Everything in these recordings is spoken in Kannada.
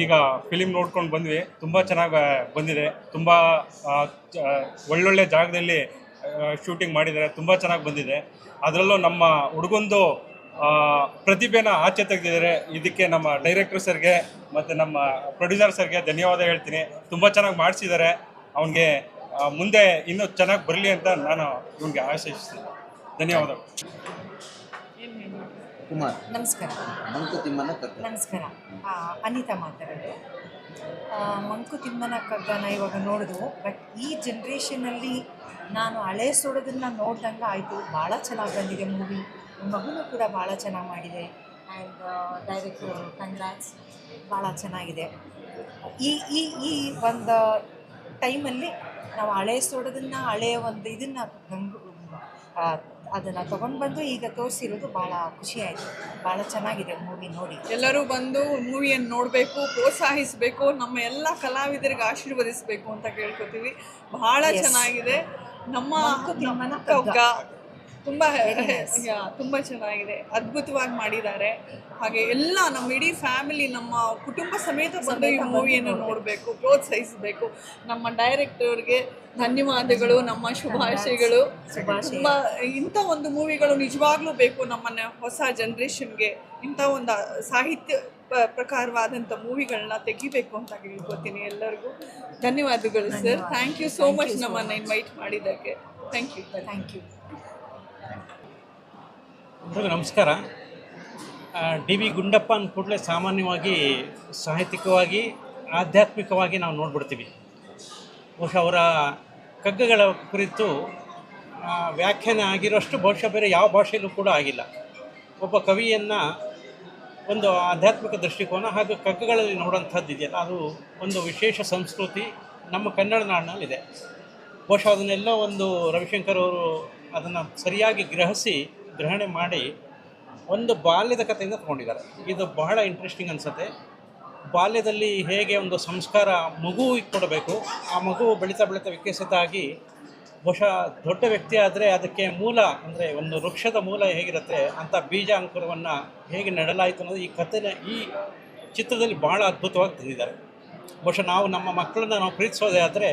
ಈಗ ಫಿಲಿಮ್ ನೋಡ್ಕೊಂಡು ಬಂದ್ವಿ. ತುಂಬ ಚೆನ್ನಾಗಿ ಬಂದಿದೆ. ತುಂಬ ಒಳ್ಳೊಳ್ಳೆ ಜಾಗದಲ್ಲಿ ಶೂಟಿಂಗ್ ಮಾಡಿದ್ದಾರೆ. ತುಂಬ ಚೆನ್ನಾಗಿ ಬಂದಿದೆ. ಅದರಲ್ಲೂ ನಮ್ಮ ಹುಡುಗಂದು ಪ್ರತಿಭೆನ ಆಚೆ ತೆಗೆದಿದ್ದಾರೆ. ಇದಕ್ಕೆ ನಮ್ಮ ಡೈರೆಕ್ಟರ್ ಸರ್ಗೆ ಮತ್ತು ನಮ್ಮ ಪ್ರೊಡ್ಯೂಸರ್ ಸರ್ಗೆ ಧನ್ಯವಾದ ಹೇಳ್ತೀನಿ. ತುಂಬ ಚೆನ್ನಾಗಿ ಮಾಡಿಸಿದ್ದಾರೆ. ಅವನಿಗೆ ಮುಂದೆ ಇನ್ನೂ ಚೆನ್ನಾಗಿ ಬರಲಿ ಅಂತ ನಾನು ಇವನಿಗೆ ಆಶಿಸ್ತೀನಿ. ಧನ್ಯವಾದಗಳು. ಕುಮಾರ್. ನಮಸ್ಕಾರ. ಮಂಕುತಿಮ್ಮನ ಕಗ್ಗ ನಮಸ್ಕಾರ. ಅನಿತಾ ಮಾತಾಡೋದು. ಮಂಕುತಿಮ್ಮನ ಕಗ್ಗನ ಇವಾಗ ನೋಡಿದ್ವು ಬಟ್ ಈ ಜನ್ರೇಷನಲ್ಲಿ ನಾನು ಹಳೆ ಸೊಡೋದನ್ನ ನೋಡ್ದಂಗೆ ಆಯಿತು. ಭಾಳ ಚೆನ್ನಾಗಿ ಬಂದಿದೆ ಮೂವಿ ಮಗುನು ಕೂಡ ಭಾಳ ಚೆನ್ನಾಗಿ ಮಾಡಿದೆ. ಆ್ಯಂಡ್ ಡೈರೆಕ್ಟರ್ ಕಂಗ್ರಾಟ್ಸ್ ಭಾಳ ಚೆನ್ನಾಗಿದೆ. ಈ ಈ ಈ ಒಂದು ಟೈಮಲ್ಲಿ ನಾವು ಹಳೆ ಸೊಡೋದನ್ನ ಹಳೆಯ ಒಂದು ಇದನ್ನು ಗಂಗು ಅದನ್ನು ತೊಗೊಂಡು ಬಂದು ಈಗ ತೋರಿಸಿರೋದು ಭಾಳ ಖುಷಿ ಆಯಿತು ಭಾಳ ಚೆನ್ನಾಗಿದೆ ಮೂವಿ ನೋಡಿ. ಎಲ್ಲರೂ ಬಂದು ಮೂವಿಯನ್ನು ನೋಡಬೇಕು ಪ್ರೋತ್ಸಾಹಿಸಬೇಕು ನಮ್ಮ ಎಲ್ಲ ಕಲಾವಿದರಿಗೆ ಆಶೀರ್ವದಿಸಬೇಕು ಅಂತ ಕೇಳ್ಕೊತೀವಿ. ಬಹಳ ಚೆನ್ನಾಗಿದೆ. ನಮ್ಮ ಕಗ್ಗ. ತುಂಬ ತುಂಬ ಚೆನ್ನಾಗಿದೆ. ಅದ್ಭುತವಾಗಿ ಮಾಡಿದ್ದಾರೆ. ಹಾಗೆ ಎಲ್ಲ ನಮ್ಮ ಇಡೀ ಫ್ಯಾಮಿಲಿ ನಮ್ಮ ಕುಟುಂಬ ಸಮೇತ ಬಂದು ಈ ಮೂವಿಯನ್ನು ನೋಡ್ಬೇಕು. ಪ್ರೋತ್ಸಾಹಿಸಬೇಕು. ನಮ್ಮ ಡೈರೆಕ್ಟರ್ಗೆ ಧನ್ಯವಾದಗಳು ನಮ್ಮ ಶುಭಾಶಯಗಳು. ಶುಭಾಶಯ. ತುಂಬ ಇಂಥ ಒಂದು ಮೂವಿಗಳು ನಿಜವಾಗ್ಲೂ ಬೇಕು ನಮ್ಮನ್ನ ಹೊಸ ಜನ್ರೇಷನ್ಗೆ ಇಂಥ ಒಂದು ಸಾಹಿತ್ಯ ಪ್ರಕಾರವಾದಂಥ ಮೂವಿಗಳನ್ನ ತೆಗಿಬೇಕು ಅಂತ ಹೇಳ್ಕೊತೀನಿ ಎಲ್ಲರಿಗೂ. ಧನ್ಯವಾದಗಳು sir thank you so much ನಮ್ಮನ್ನು ಇನ್ವೈಟ್ ಮಾಡಿದ್ದಕ್ಕೆ. ಥ್ಯಾಂಕ್ ಯು ಥ್ಯಾಂಕ್ ಯು ಎಲ್ರಿಗೂ ನಮಸ್ಕಾರ. ಡಿ ವಿ ಗುಂಡಪ್ಪ ಅಂದ ಕೂಡಲೇ ಸಾಮಾನ್ಯವಾಗಿ ಸಾಹಿತ್ಯಿಕವಾಗಿ, ಆಧ್ಯಾತ್ಮಿಕವಾಗಿ ನಾವು ನೋಡ್ಬಿಡ್ತೀವಿ. ಬಹುಶಃ ಅವರ ಕಗ್ಗಗಳ ಕುರಿತು ವ್ಯಾಖ್ಯಾನ ಆಗಿರೋಷ್ಟು ಬಹುಶಃ ಬೇರೆ ಯಾವ ಭಾಷೆಯಲ್ಲೂ ಕೂಡ ಆಗಿಲ್ಲ. ಒಬ್ಬ ಕವಿಯನ್ನು ಒಂದು ಆಧ್ಯಾತ್ಮಿಕ ದೃಷ್ಟಿಕೋನ ಹಾಗೂ ಕಗ್ಗಗಳಲ್ಲಿ ನೋಡೋಂಥದ್ದು ಇದೆಯಲ್ಲ ಅದು ಒಂದು ವಿಶೇಷ ಸಂಸ್ಕೃತಿ ನಮ್ಮ ಕನ್ನಡ ನಾಡಿನಲ್ಲಿದೆ. ಬಹುಶಃ ಅದನ್ನೆಲ್ಲ ಒಂದು ರವಿಶಂಕರ್ ಅವರು ಅದನ್ನು ಸರಿಯಾಗಿ ಗ್ರಹಿಸಿ, ಗ್ರಹಣೆ ಮಾಡಿ ಒಂದು ಬಾಲ್ಯದ ಕಥೆಯಿಂದ ತೊಗೊಂಡಿದ್ದಾರೆ. ಇದು ಬಹಳ ಇಂಟ್ರೆಸ್ಟಿಂಗ್ ಅನಿಸುತ್ತೆ. ಬಾಲ್ಯದಲ್ಲಿ ಹೇಗೆ ಒಂದು ಸಂಸ್ಕಾರ ಮಗುವಿಗೆ ಕೊಡಬೇಕು ಆ ಮಗು ಬೆಳೀತಾ ಬೆಳೀತಾ ವಿಕಸಿತ ಆಗಿ ಬಹುಶಃ ದೊಡ್ಡ ವ್ಯಕ್ತಿ ಆದರೆ ಅದಕ್ಕೆ ಮೂಲ ಅಂದರೆ ಒಂದು ವೃಕ್ಷದ ಮೂಲ ಹೇಗಿರುತ್ತೆ ಅಂಥ ಬೀಜ ಅಂಕುರವನ್ನು ಹೇಗೆ ನೆಡಲಾಯಿತು ಅನ್ನೋದು ಈ ಕಥೆನ ಈ ಚಿತ್ರದಲ್ಲಿ ಭಾಳ ಅದ್ಭುತವಾಗಿ ತಂದಿದ್ದಾರೆ ಬಹುಶಃ ನಾವು ನಮ್ಮ ಮಕ್ಕಳನ್ನ ನಾವು ಪ್ರೀತಿಸೋದೇ ಆದರೆ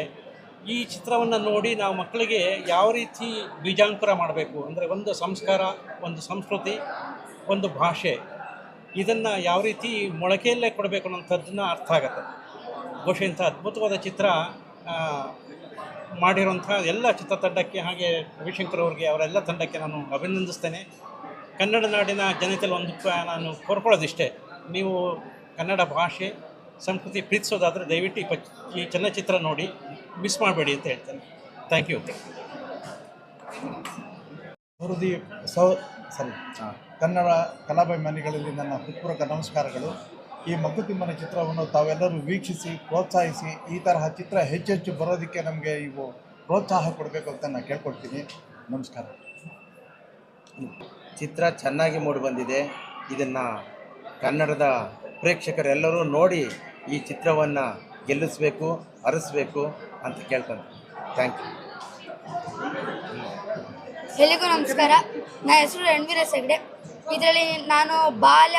ಈ ಚಿತ್ರವನ್ನು ನೋಡಿ ನಾವು ಮಕ್ಕಳಿಗೆ ಯಾವ ರೀತಿ ಬೀಜಾಂಕುರ ಮಾಡಬೇಕು ಅಂದರೆ ಒಂದು ಸಂಸ್ಕಾರ, ಒಂದು ಸಂಸ್ಕೃತಿ, ಒಂದು ಭಾಷೆ, ಇದನ್ನು ಯಾವ ರೀತಿ ಮೊಳಕೆಯಲ್ಲೇ ಕೊಡಬೇಕು ಅನ್ನೋಂಥದ್ದನ್ನ ಅರ್ಥ ಆಗುತ್ತೆ. ಬಹುಶಃ ಇಂಥ ಅದ್ಭುತವಾದ ಚಿತ್ರ ಮಾಡಿರುವಂಥ ಎಲ್ಲ ಚಿತ್ರತಂಡಕ್ಕೆ ಹಾಗೆ ರವಿಶಂಕರ್ ಅವರಿಗೆ ಅವರೆಲ್ಲ ತಂಡಕ್ಕೆ ನಾನು ಅಭಿನಂದಿಸ್ತೇನೆ. ಕನ್ನಡ ನಾಡಿನ ಜನತೆಯಲ್ಲಿ ಒಂದು ನಾನು ಕೋರ್ಕೊಳ್ಳೋದಿಷ್ಟೇ. ನೀವು ಕನ್ನಡ ಭಾಷೆ ಸಂಸ್ಕೃತಿ ಪ್ರೀತಿಸೋದಾದರೆ ದಯವಿಟ್ಟು ಈ ಪ ಈ ಚಲನಚಿತ್ರ ನೋಡಿ ಮಿಸ್ ಮಾಡಬೇಡಿ ಅಂತ ಹೇಳ್ತೇನೆ. ಥ್ಯಾಂಕ್ ಯು ವರದಿ ಸೌ ಸರಿ ಕನ್ನಡ ಕಲಾಭಿಮಾನಿಗಳಲ್ಲಿ ನನ್ನ ಹೃತ್ಪೂರ್ವಕ ನಮಸ್ಕಾರಗಳು. ಈ ಮಗ್ಗುತಿಮ್ಮನ ಚಿತ್ರವನ್ನು ತಾವೆಲ್ಲರೂ ವೀಕ್ಷಿಸಿ ಪ್ರೋತ್ಸಾಹಿಸಿ ಈ ತರಹ ಚಿತ್ರ ಹೆಚ್ಚೆಚ್ಚು ಬರೋದಕ್ಕೆ ನಮಗೆ ಇವು ಪ್ರೋತ್ಸಾಹ ಕೊಡಬೇಕು ಅಂತ ನಾನು ಕೇಳ್ಕೊಡ್ತೀನಿ ನಮಸ್ಕಾರ. ಚಿತ್ರ ಚೆನ್ನಾಗಿ ಮೂಡಿಬಂದಿದೆ ಇದನ್ನು ಕನ್ನಡದ ಪ್ರೇಕ್ಷಕರೆಲ್ಲರೂ ನೋಡಿ ಈ ಚಿತ್ರವನ್ನು ಗೆಲ್ಲಿಸಬೇಕು, ಅರಸಬೇಕು ಅಂತ ಕೇಳ್ಕೊಂತೀನಿ ಥ್ಯಾಂಕ್ ಯು ಎಲ್ಲಿಗೂ ನಮಸ್ಕಾರ. ನನ್ನ ಹೆಸರು ರಣವೀರ ಹೆಗ್ಡೆ ಇದರಲ್ಲಿ ನಾನು ಬಾಲ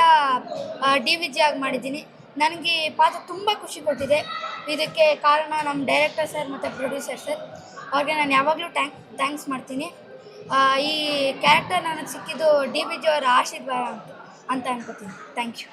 ಡಿ ವಿ ಜಿ ಆಗಿ ಮಾಡಿದ್ದೀನಿ. ನನಗೆ ಈ ಪಾತ್ರ ತುಂಬ ಖುಷಿ ಕೊಟ್ಟಿದೆ. ಇದಕ್ಕೆ ಕಾರಣ ನಮ್ಮ ಡೈರೆಕ್ಟರ್ ಸರ್ ಮತ್ತು ಪ್ರೊಡ್ಯೂಸರ್ ಸರ್. ಅವ್ರಿಗೆ ನಾನು ಯಾವಾಗಲೂ ಟ್ಯಾಂಕ್ ಥ್ಯಾಂಕ್ಸ್ ಮಾಡ್ತೀನಿ. ಈ ಕ್ಯಾರೆಕ್ಟರ್ ನನಗೆ ಸಿಕ್ಕಿದ್ದು ಡಿ ವಿ ಜಿ ಅವರ ಆಶೀರ್ವಾದ ಅಂತ ಅಂತ ಅನ್ಕೋತೀನಿ. Thank you